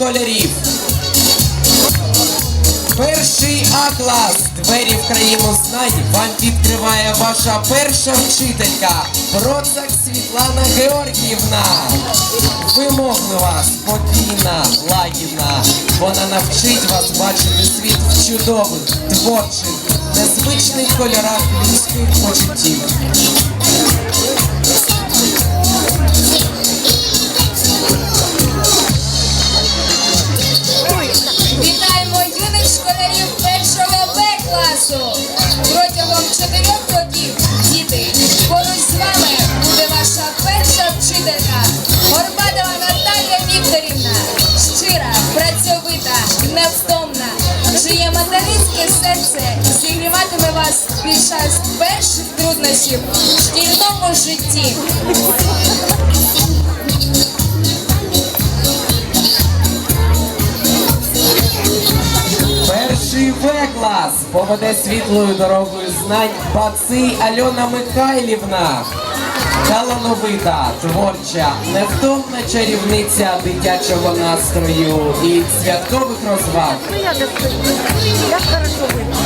школярів. Перший А-клас. Двері в країну знань вам відкриває ваша перша вчителька Процак Світлана Георгіївна. Вимоглива, спокійна, лагідна. Вона навчить вас бачити світ в чудових, творчих, незвичних кольорах людських почуттів. Вітаємо юних школярів першого Б класу. Протягом чотирьох років, діти, поруч з вами буде ваша перша вчителька Горбатова Наталія Вікторівна. Щира, працьовита, невтомна, чиє материнське серце зігріватиме вас під час перших труднощів в шкільному житті. Перший В-клас поведе світлою дорогою знань баци Альона Михайлівна. Талановита, творча, невтомна чарівниця дитячого настрою і святкових розваг. Я хорошо.